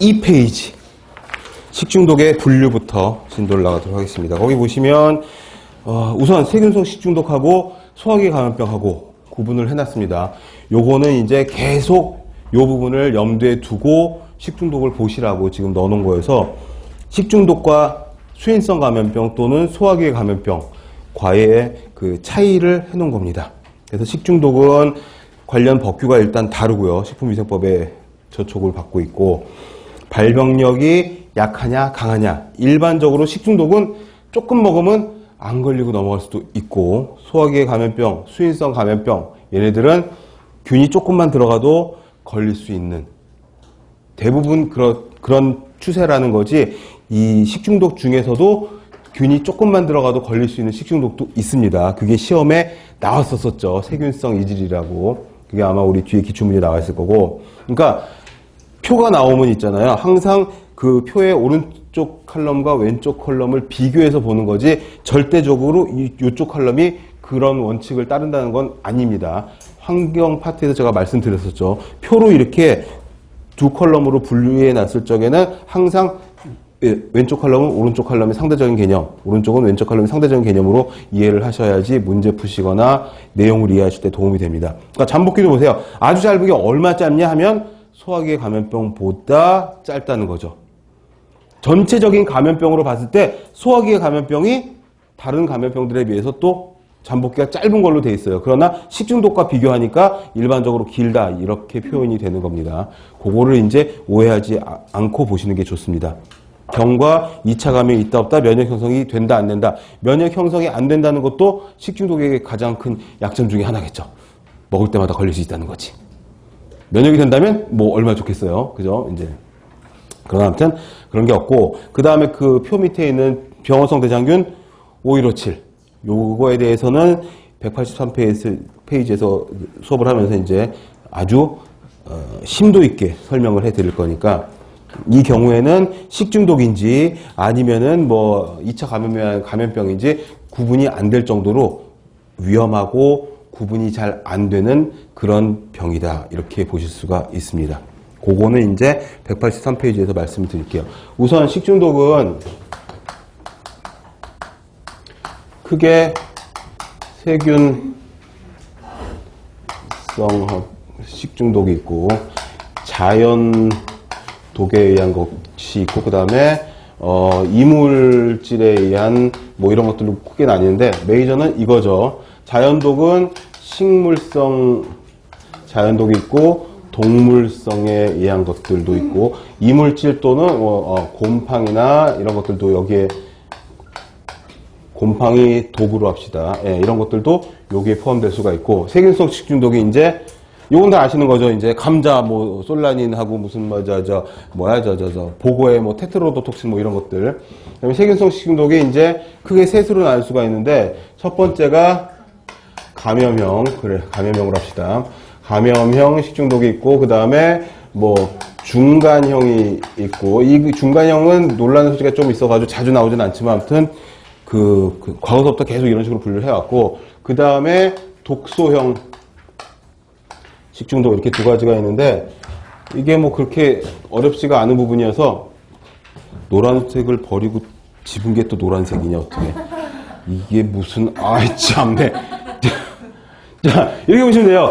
2페이지 식중독의 분류부터 진도를 나가도록 하겠습니다. 거기 보시면 어, 우선 세균성 식중독하고 소화기 감염병하고 구분을 해놨습니다. 요거는 이제 계속 요 부분을 염두에 두고 식중독을 보시라고 지금 넣어놓은 거여서 식중독과 수인성 감염병 또는 소화기 감염병 과의 그 차이를 해놓은 겁니다. 그래서 식중독은 관련 법규가 일단 다르고요. 식품위생법에 저촉을 받고 있고 발병력이 약하냐 강하냐 일반적으로 식중독은 조금 먹으면 안 걸리고 넘어갈 수도 있고 소화기의 감염병, 수인성 감염병 얘네들은 균이 조금만 들어가도 걸릴 수 있는 대부분 그런 그런 추세라는 거지 이 식중독 중에서도 균이 조금만 들어가도 걸릴 수 있는 식중독도 있습니다. 그게 시험에 나왔었었죠. 세균성 이질이라고. 그게 아마 우리 뒤에 기출문제 나와 있을 거고. 그러니까 표가 나오면 있잖아요. 항상 그 표의 오른쪽 컬럼과 왼쪽 컬럼을 비교해서 보는 거지 절대적으로 이, 이쪽 컬럼이 그런 원칙을 따른다는 건 아닙니다. 환경 파트에서 제가 말씀드렸었죠. 표로 이렇게 두 컬럼으로 분류해 놨을 적에는 항상 예, 왼쪽 컬럼은 오른쪽 컬럼의 상대적인 개념, 오른쪽은 왼쪽 컬럼의 상대적인 개념으로 이해를 하셔야지 문제 푸시거나 내용을 이해하실 때 도움이 됩니다. 그러니까 잠복기도 보세요. 아주 짧은 게 얼마 짧냐 하면 소화기의 감염병보다 짧다는 거죠. 전체적인 감염병으로 봤을 때 소화기의 감염병이 다른 감염병들에 비해서 또 잠복기가 짧은 걸로 돼 있어요. 그러나 식중독과 비교하니까 일반적으로 길다 이렇게 표현이 되는 겁니다. 그거를 이제 오해하지 아- 않고 보시는 게 좋습니다. 병과 2차 감염이 있다 없다 면역 형성이 된다 안 된다. 면역 형성이 안 된다는 것도 식중독의 가장 큰 약점 중에 하나겠죠. 먹을 때마다 걸릴 수 있다는 거지. 면역이 된다면 뭐 얼마나 좋겠어요. 그죠? 이제 그러나 아무튼 그런 게 없고 그 다음에 그 표 밑에 있는 병원성 대장균 5157 요거에 대해서는 183페이지에서 수업을 하면서 이제 아주 어, 심도 있게 설명을 해 드릴 거니까 이 경우에는 식중독인지 아니면은 뭐 2차 감염, 감염병인지 구분이 안 될 정도로 위험하고 구분이 잘 안 되는 그런 병이다. 이렇게 보실 수가 있습니다. 그거는 이제 183페이지에서 말씀을 드릴게요. 우선 식중독은 크게 세균성 식중독이 있고 자연 독에 의한 것이 있고 그 다음에 어, 이물질에 의한 뭐 이런 것들로 크게 나뉘는데 메이저는 이거죠. 자연독은 식물성 자연독이 있고 동물성에 의한 것들도 있고 이물질 또는 어, 어, 곰팡이나 이런 것들도 여기에 곰팡이 독으로 합시다. 예, 이런 것들도 여기에 포함될 수가 있고 세균성 식중독이 이제 요건 다 아시는 거죠. 이제 감자 뭐 솔라닌하고 무슨 뭐저 저 뭐야 저 저 저 보고에 뭐 테트로도톡신 뭐 이런 것들. 그다음에 세균성 식중독이 이제 크게 셋으로 나눌 수가 있는데 첫 번째가 감염형 그래 감염형으로 합시다. 감염형 식중독이 있고 그 다음에 뭐 중간형이 있고 이 중간형은 논란의 소지가 좀 있어가지고 자주 나오진 않지만 아무튼 그, 그 과거서부터 계속 이런 식으로 분류를 해왔고 그 다음에 독소형 식중독 이렇게 두 가지가 있는데 이게 뭐 그렇게 어렵지가 않은 부분이어서 노란색을 버리고 집은 게 또 노란색이냐 어떻게 이게 무슨 아이 참네 자 이렇게 보시면 돼요